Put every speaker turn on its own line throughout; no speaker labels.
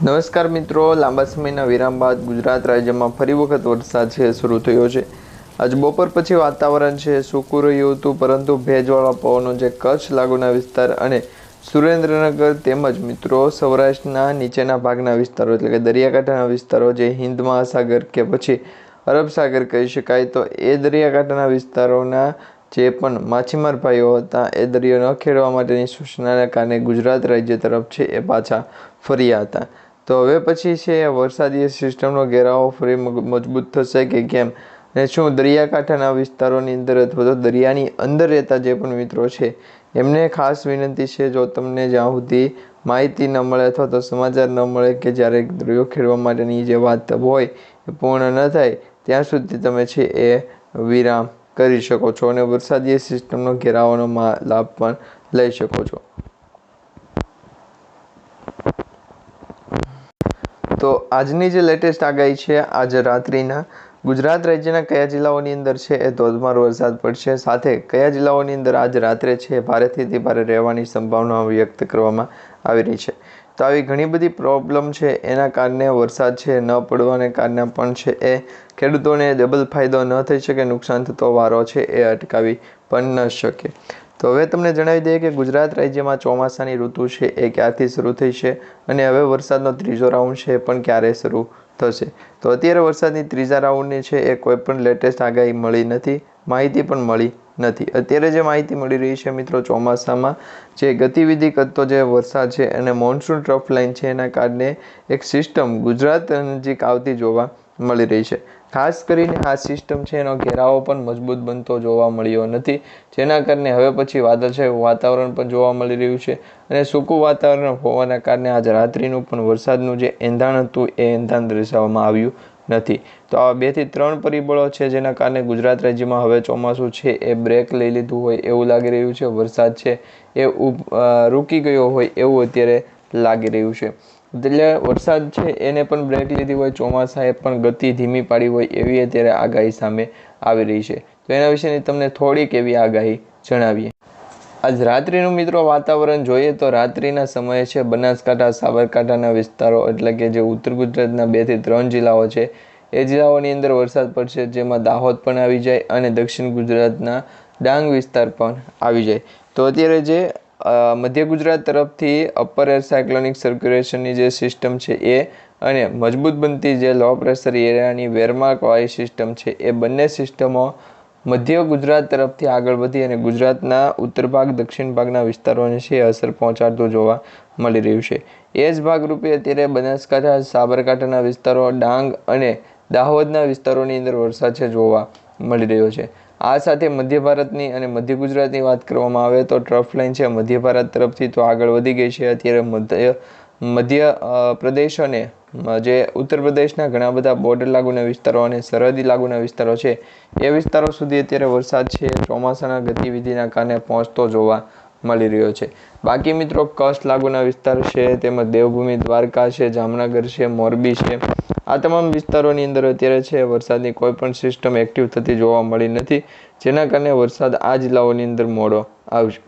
નમસ્કાર મિત્રો, લાંબા સમયના વિરામ બાદ ગુજરાત રાજ્યમાં ફરી વખત વરસાદ છે, શરૂ થયો છે. આજ બપોર પછી વાતાવરણ છે, સૂકું રહ્યું હતું, પરંતુ ભેજવાળા પવનો જે કચ્છ લાગુના વિસ્તાર અને સુરેન્દ્રનગર તેમજ મિત્રો સૌરાષ્ટ્રના નીચેના ભાગના વિસ્તારો, એટલે કે દરિયાકાંઠાના વિસ્તારો, જે હિન્દ મહાસાગર કે પછી અરબ સાગર કહી શકાય, તો એ દરિયાકાંઠાના વિસ્તારોના જે પણ માછીમાર ભાઈઓ હતા, એ દરિયો ન ખેડવા માટેની સૂચનાને કારણે ગુજરાત રાજ્ય તરફ છે, એ પાછા ફર્યા હતા. તો હવે પછી છે, વરસાદી સિસ્ટમનો ઘેરાવો ફરી મજબૂત થશે કે કેમ? અને શું, દરિયાકાંઠાના વિસ્તારોની અંદર અથવા તો દરિયાની અંદર રહેતા જે પણ મિત્રો છે, એમને ખાસ વિનંતી છે, જો તમને જ્યાં સુધી માહિતી ન મળે અથવા તો સમાચાર ન મળે કે જ્યારે દરિયો ખેડવા માટેની જે વાત હોય એ પૂર્ણ ન થાય, ત્યાં સુધી તમે છે, એ વિરામ કરી શકો છો અને વરસાદી સિસ્ટમનો ઘેરાવાનો લાભ પણ લઈ શકો છો. તો આજની જે લેટેસ્ટ આગાહી છે, આજે રાત્રિના, ગુજરાત રાજ્યના કયા જિલ્લાઓની અંદર છે એ ધોધમાર વરસાદ પડશે. સાથે કયા જિલ્લાઓની અંદર આજ રાત્રે છે ભારેથી તે ભારે રહેવાની સંભાવના વ્યક્ત કરવામાં આવી રહી છે. તો આવી ઘણી બધી પ્રોબ્લેમ છે, એના કારણે વરસાદ છે, ન પડવાને કારણે પણ છે એ ખેડૂતોને ડબલ ફાયદો ન થઈ શકે, નુકસાન થતો વારો છે એ અટકાવી પણ ન શકે. તો હવે તમને જણાવી દઈએ કે ગુજરાત રાજ્યમાં ચોમાસાની ઋતુ છે એ ક્યારથી શરૂ થઈ છે અને હવે વરસાદનો ત્રીજો રાઉન્ડ છે એ પણ ક્યારે શરૂ થશે? તો અત્યારે વરસાદની ત્રીજા રાઉન્ડની છે એ કોઈ પણ લેટેસ્ટ આગાહી મળી નથી, માહિતી પણ મળી નથી. અત્યારે જે માહિતી મળી રહી છે મિત્રો ચોમાસામાં, જે ગતિવિધિ કરતો જે વરસાદ છે અને મોન્સૂન ટ્રફ લાઇન છે એના કારણે એક સિસ્ટમ ગુજરાત નજીક આવતી જોવા મળી રહી છે. ખાસ કરીને આ સિસ્ટમ છે એનો ઘેરાવો પણ મજબૂત બનતો જોવા મળ્યો નથી. જેના કારણે હવે પછી વાદળછાયું વાતાવરણ પણ જોવા મળી રહ્યું છે અને સૂકું વાતાવરણ હોવાના કારણે આજ રાત્રિનું પણ વરસાદનું જે એંધાણ હતું એ એંધાણ દર્શાવવામાં આવ્યું નથી. તો આ બેથી ત્રણ પરિબળો છે જેના કારણે ગુજરાત રાજ્યમાં હવે ચોમાસું છે એ બ્રેક લઈ લીધું હોય એવું લાગી રહ્યું છે. વરસાદ છે એ રૂકી ગયો હોય એવું અત્યારે લાગી રહ્યું છે. એટલે વરસાદ છે, એને પણ બ્રેક લીધી હોય, ચોમાસાએ પણ ગતિ ધીમી પાડી હોય એવી અત્યારે આગાહી સામે આવી રહી છે. તો એના વિશેની તમને થોડીક એવી આગાહી જણાવીએ. આજ રાત્રિનું મિત્રો વાતાવરણ જોઈએ તો રાત્રિના સમયે છે, બનાસકાંઠા, સાબરકાંઠાના વિસ્તારો એટલે કે જે ઉત્તર ગુજરાતના બેથી ત્રણ જિલ્લાઓ છે, એ જિલ્લાઓની અંદર વરસાદ પડશે, જેમાં દાહોદ પણ આવી જાય અને દક્ષિણ ગુજરાતના ડાંગ વિસ્તાર પણ આવી જાય. તો અત્યારે જે મધ્ય ગુજરાત તરફથી અપર એર સાયક્લોનિક સર્ક્યુલેશનની જે સિસ્ટમ છે એ અને મજબૂત બનતી જે લો પ્રેશર એરિયાની વેરમાર્ક વાળી સિસ્ટમ છે એ બંને સિસ્ટમો મધ્ય ગુજરાત તરફથી આગળ વધી અને ગુજરાતના ઉત્તર ભાગ, દક્ષિણ ભાગના વિસ્તારોને છે અસર પહોંચાડતું જોવા મળી રહ્યું છે. એ જ ભાગરૂપે અત્યારે બનાસકાંઠા, સાબરકાંઠાના વિસ્તારો, ડાંગ અને દાહોદના વિસ્તારોની અંદર વરસાદ છે જોવા મળી રહ્યો છે. આ સાથે મધ્ય ભારતની અને મધ્ય ગુજરાતની વાત કરવામાં આવે તો ટ્રફ લાઇન છે મધ્ય ભારત તરફથી તો આગળ વધી ગઈ છે. અત્યારે મધ્ય મધ્ય પ્રદેશ અને જે ઉત્તર પ્રદેશના ઘણા બધા બોર્ડર લાગુના વિસ્તારો અને સરહદી લાગુના વિસ્તારો છે, એ વિસ્તારો સુધી અત્યારે વરસાદ છે, ચોમાસાના ગતિવિધિના કારણે પહોંચતો જોવા મળી રહ્યો છે. બાકી મિત્રો, કચ્છ લાગુના વિસ્તાર છે, તેમજ દેવભૂમિ દ્વારકા છે, જામનગર છે, મોરબી છે, આ તમામ વિસ્તારોની અંદર અત્યારે છે, વરસાદની કોઈ પણ સિસ્ટમ એક્ટિવ થતી જોવા મળી નથી, જેના કારણે વરસાદ આ જિલ્લાઓની અંદર મોડો આવશે.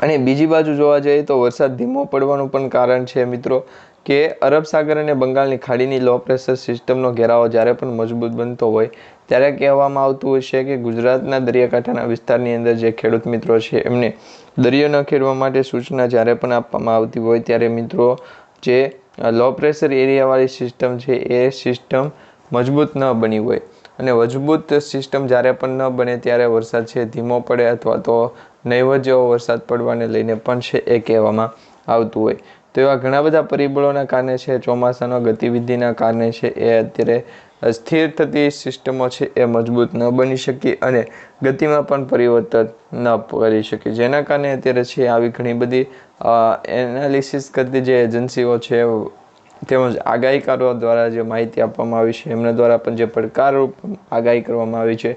અને બીજી બાજુ જોવા જઈએ તો વરસાદ ધીમો પડવાનું પણ કારણ છે મિત્રો. કે અરબ સાગર અને બંગાળની ખાડીની લો પ્રેશર સિસ્ટમનો ઘેરાવો જ્યારે પણ મજબૂત બનતો હોય, ત્યારે કહેવામાં આવતું હોય છે કે ગુજરાતના દરિયાકાંઠાના વિસ્તારની અંદર જે ખેડૂત મિત્રો છે, એમને દરિયો ન ખેડવા માટે સૂચના જ્યારે પણ આપવામાં આવતી હોય, ત્યારે મિત્રો જે લો પ્રેશર એરિયાવાળી સિસ્ટમ છે, એ સિસ્ટમ મજબૂત ન બની હોય. અને મજબૂત સિસ્ટમ જ્યારે પણ ન બને ત્યારે વરસાદ છે, ધીમો પડે અથવા તો નહીવત જેવો વરસાદ પડવાને લઈને પણ છે, એ કહેવામાં આવતું હોય. તો એવા ઘણા બધા પરિબળોના કારણે છે, ચોમાસાનો ગતિવિધિના કારણે છે, એ અત્યારે સ્થિર થતી સિસ્ટમો છે, એ મજબૂત ન બની શકી અને ગતિમાં પણ પરિવર્તન ન કરી શકી. જેના કારણે અત્યારે છે, આવી ઘણી બધી એનાલિસિસ કરતી જે એજન્સીઓ છે, તેમજ આગાહીકારો દ્વારા જે માહિતી આપવામાં આવી છે, એમના દ્વારા પણ જે પડકારરૂપ આગાહી કરવામાં આવી છે,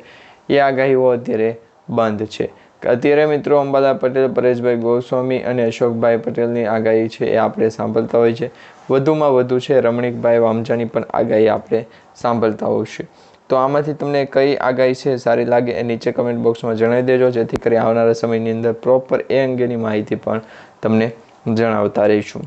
એ આગાહીઓ અત્યારે બંધ છે. અત્યારે મિત્રો અંબાલા પટેલ, પરેશભાઈ ગોસ્વામી અને અશોકભાઈ પટેલની આગાહી છે, એ આપણે સાંભળતા હોય છે. વધુમાં વધુ છે, રમણીકભાઈ વામજાની પણ આગાહી આપણે સાંભળતા હોઈશું. તો આમાંથી તમને કઈ આગાહી છે સારી લાગે એ નીચે કમેન્ટ બોક્સમાં જણાવી દેજો, જેથી કરી આવનારા સમયની અંદર પ્રોપર એ અંગેની માહિતી પણ તમને જણાવતા રહીશું.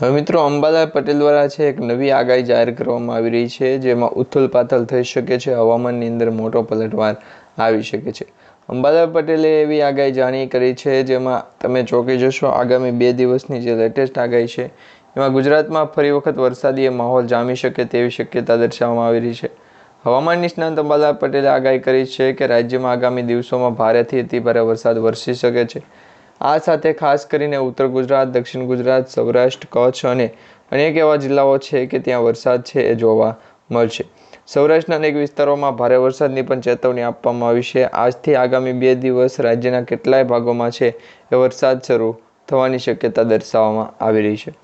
હવે મિત્રો અંબાલાલ પટેલ દ્વારા છે એક નવી આગાહી જાહેર કરવામાં આવી રહી છે, જેમાં ઉથલ પાથલ થઈ શકે છે, હવામાનની અંદર મોટો પલટવાર આવી શકે છે. અંબાલાલ પટેલે એવી આગાહી જાણી કરી છે, જેમાં તમે ચોંકી જશો, આગામી બે દિવસની જે લેટેસ્ટ આગાહી છે, એમાં ગુજરાતમાં ફરી વખત વરસાદી માહોલ જામી શકે તેવી શક્યતા દર્શાવવામાં આવી રહી છે. હવામાન નિષ્ણાંત અંબાલાલ પટેલે આગાહી કરી છે કે રાજ્યમાં આગામી દિવસોમાં ભારેથી અતિભારે વરસાદ વરસી શકે છે. આ સાથે ખાસ કરીને ઉત્તર ગુજરાત, દક્ષિણ ગુજરાત, સૌરાષ્ટ્ર, કચ્છ અને અનેક એવા જિલ્લાઓ છે કે ત્યાં વરસાદ છે એ જોવા મળશે. સૌરાષ્ટ્રના અનેક વિસ્તારોમાં ભારે વરસાદની પણ ચેતવણી આપવામાં આવી છે. આજથી આગામી બે દિવસ રાજ્યના કેટલાય ભાગોમાં છે એ વરસાદ શરૂ થવાની શક્યતા દર્શાવવામાં આવી રહી છે.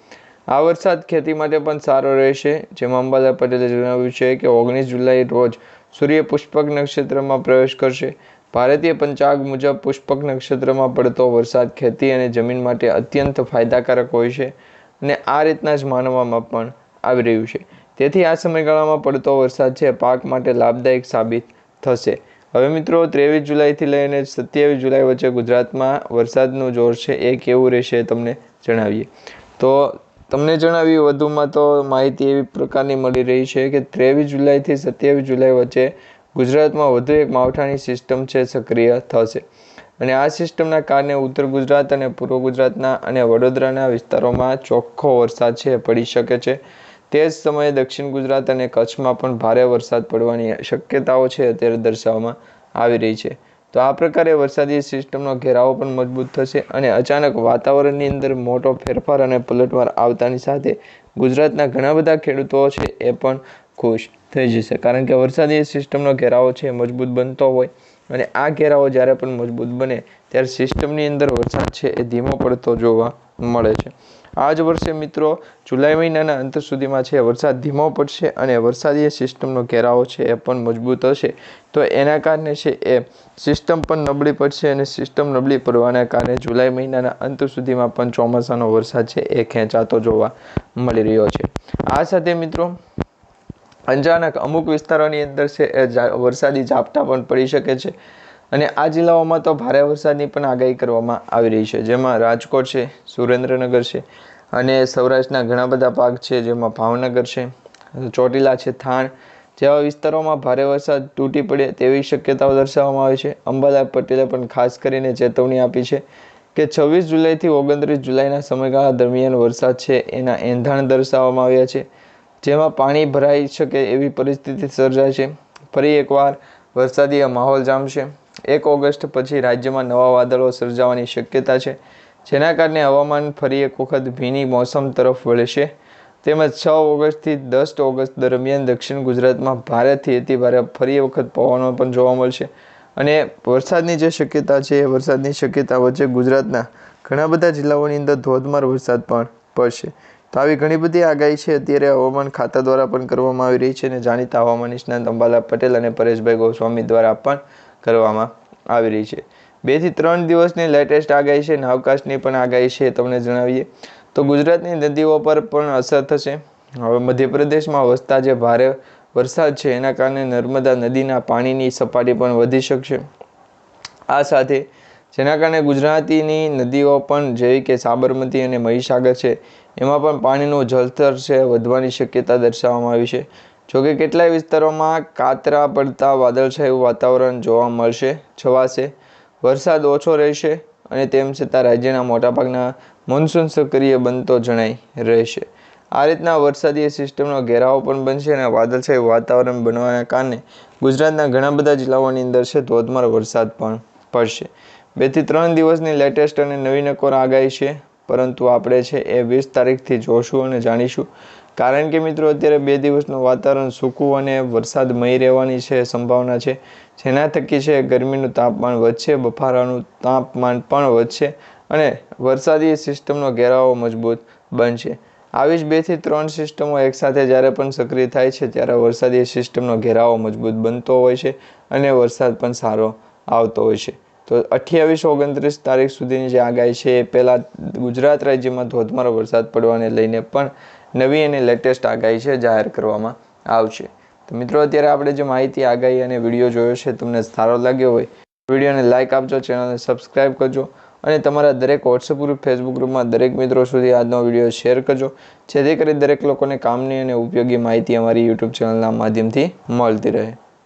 આ વરસાદ ખેતી માટે પણ સારો રહેશે. જેમાં અંબાલાલ પટેલે જણાવ્યું છે કે ઓગણીસ જુલાઈ રોજ સૂર્ય પુષ્પક નક્ષત્રમાં પ્રવેશ કરશે. ભારતીય પંચાગ મુજબ પુષ્પક નક્ષત્રમાં પડતો વરસાદ ખેતી અને જમીન માટે અત્યંત ફાયદાકારક હોય છે અને આ રીતના જ માનવામાં પણ આવી રહ્યું છે. તેથી આ સમયગાળામાં પડતો વરસાદ છે, પાક માટે લાભદાયક સાબિત થશે. હવે મિત્રો, ત્રેવીસ જુલાઈથી લઈને સત્યાવીસ જુલાઈ વચ્ચે ગુજરાતમાં વરસાદનું જોર છે એ કેવું રહેશે તમને જણાવીએ. તો તમને જણાવ્યું, વધુમાં તો માહિતી એવી પ્રકારની મળી રહી છે કે ત્રેવીસ જુલાઈથી સત્યાવીસ જુલાઈ વચ્ચે ગુજરાતમાં વધુ એક માવઠાની સિસ્ટમ છે, સક્રિય થશે. અને આ સિસ્ટમના કારણે ઉત્તર ગુજરાત અને પૂર્વ ગુજરાતના અને વડોદરાના વિસ્તારોમાં ચોખ્ખો વરસાદ છે, પડી શકે છે. તે જ સમયે દક્ષિણ ગુજરાત અને કચ્છમાં પણ ભારે વરસાદ પડવાની શક્યતાઓ છે, અત્યારે દર્શાવવામાં આવી રહી છે. તો આ પ્રકારે વરસાદી સિસ્ટમનો ઘેરાવો પણ મજબૂત થશે અને અચાનક વાતાવરણની અંદર મોટો ફેરફાર અને પલટવાર આવતાની સાથે ગુજરાતના ઘણા બધા ખેડૂતો છે, એ પણ ખુશ. થઈ જશે. કારણ કે વરસાદી સિસ્ટમનો ઘેરાવો છે મજબૂત બનતો હોય અને આ ઘેરાવો જ્યારે પણ મજબૂત બને ત્યારે સિસ્ટમની અંદર વરસાદ છે એ ધીમો પડતો જોવા મળે છે. આ જ વર્ષે મિત્રો જુલાઈ મહિનાના અંત સુધીમાં છે, વરસાદ ધીમો પડશે અને વરસાદી સિસ્ટમનો ઘેરાવો છે એ પણ મજબૂત હશે. તો એના કારણે છે એ સિસ્ટમ પણ નબળી પડશે અને સિસ્ટમ નબળી પડવાના કારણે જુલાઈ મહિનાના અંત સુધીમાં પણ ચોમાસાનો વરસાદ છે એ ખેંચાતો જોવા મળી રહ્યો છે. આ સાથે મિત્રો અચાનક અમુક વિસ્તારોની અંદર છે, એ વરસાદી ઝાપટા પણ પડી શકે છે. અને આ જિલ્લાઓમાં તો ભારે વરસાદની પણ આગાહી કરવામાં આવી રહી છે. જેમાં રાજકોટ છે, સુરેન્દ્રનગર છે અને સૌરાષ્ટ્રના ઘણા બધા ભાગ છે, જેમાં ભાવનગર છે, ચોટીલા છે, થાણ જેવા વિસ્તારોમાં ભારે વરસાદ તૂટી પડે તેવી શક્યતાઓ દર્શાવવામાં આવી છે. અંબાલાલ પટેલે પણ ખાસ કરીને ચેતવણી આપી છે કે છવ્વીસ જુલાઈથી ઓગણત્રીસ જુલાઈના સમયગાળા દરમિયાન વરસાદ છે એના એંધાણ દર્શાવવામાં આવ્યા છે. જેમાં પાણી ભરાઈ શકે એવી પરિસ્થિતિ સર્જાય છે. ફરી એકવાર વરસાદી માહોલ જામશે. એક ઓગસ્ટ પછી રાજ્યમાં નવા વાદળો સર્જાવાની શક્યતા છે. જેના કારણે હવામાન ફરી એક વખત ભીની મોસમ તરફ વળશે તેમજ છ ઓગસ્ટથી દસ ઓગસ્ટ દરમિયાન દક્ષિણ ગુજરાતમાં ભારેથી અતિભારે ફરી વખત પવનો પણ જોવા મળશે. અને વરસાદની જે શક્યતા છે, એ વરસાદની શક્યતા વચ્ચે ગુજરાતના ઘણા બધા જિલ્લાઓની અંદર ધોધમાર વરસાદ પણ પડશે. તો આવી ઘણી બધી આગાહી છે. અત્યારે હવામાન ખાતા દ્વારા પણ કરવામાં આવી રહી છે અને જાણીતા હવામાન નિષ્ણાંત અંબાલા પટેલ અને પરેશભાઈ ગોસ્વામી દ્વારા પણ કરવામાં આવી રહી છે. બેથી ત્રણ દિવસની લેટેસ્ટ આગાહી છે અને પણ આગાહી છે તમને જણાવીએ. તો ગુજરાતની નદીઓ પર પણ અસર થશે. હવે મધ્યપ્રદેશમાં વસતા જે ભારે વરસાદ છે એના કારણે નર્મદા નદીના પાણીની સપાટી પણ વધી શકશે. આ સાથે જેના કારણે ગુજરાતીની નદીઓ પણ જેવી કે સાબરમતી અને મહીસાગર છે એમાં પણ પાણીનું જળસ્તર છે, વધવાની શક્યતા દર્શાવવામાં આવી છે. જોકે કેટલાય વિસ્તારોમાં કાતરા પડતા વાદળછાયું વાતાવરણ જોવા મળશે, છવાશે. વરસાદ ઓછો રહેશે અને તેમ છતાં રાજ્યના મોટાભાગના મોન્સૂન સક્રિય બનતો જણાય રહેશે. આ રીતના વરસાદી સિસ્ટમનો ઘેરાવો પણ બનશે અને વાદળછાયું વાતાવરણ બનવાના કારણે ગુજરાતના ઘણા બધા જિલ્લાઓની અંદર છે, ધોધમાર વરસાદ પણ પડશે. બેથી ત્રણ દિવસની લેટેસ્ટ અને નવી નકોર આગાહી છે. પરંતુ આપણે છે એ વીસ તારીખથી જોશું અને જાણીશું. કારણ કે મિત્રો, અત્યારે બે દિવસનું વાતાવરણ સૂકું અને વરસાદમય રહેવાની છે સંભાવના છે. જેના થકી છે ગરમીનું તાપમાન વધશે, બફારાનું તાપમાન પણ વધશે અને વરસાદી સિસ્ટમનો ઘેરાવો મજબૂત બનશે. આવી જ બેથી ત્રણ સિસ્ટમો એકસાથે જ્યારે પણ સક્રિય થાય છે, ત્યારે વરસાદી સિસ્ટમનો ઘેરાવો મજબૂત બનતો હોય છે અને વરસાદ પણ સારો આવતો હોય છે. તો અઠ્યાવીસ, ઓગણત્રીસ તારીખ સુધીની જે આગાહી છે એ પહેલાં ગુજરાત રાજ્યમાં ધોધમાર વરસાદ પડવાને લઈને પણ નવી અને લેટેસ્ટ આગાહી છે જાહેર કરવામાં આવશે. તો મિત્રો, અત્યારે આપણે જે માહિતી, આગાહી અને વીડિયો જોયો છે તમને સારો લાગ્યો હોય, વિડીયોને લાઇક આપજો, ચેનલને સબસ્ક્રાઈબ કરજો અને તમારા દરેક વોટ્સઅપ ગ્રુપ ફેસબુક ગ્રુપમાં દરેક મિત્રો સુધી આજનો વીડિયો શેર કરજો, જેથી કરી દરેક લોકોને કામની અને ઉપયોગી માહિતી અમારી યુટ્યુબ ચેનલના માધ્યમથી મળતી રહે.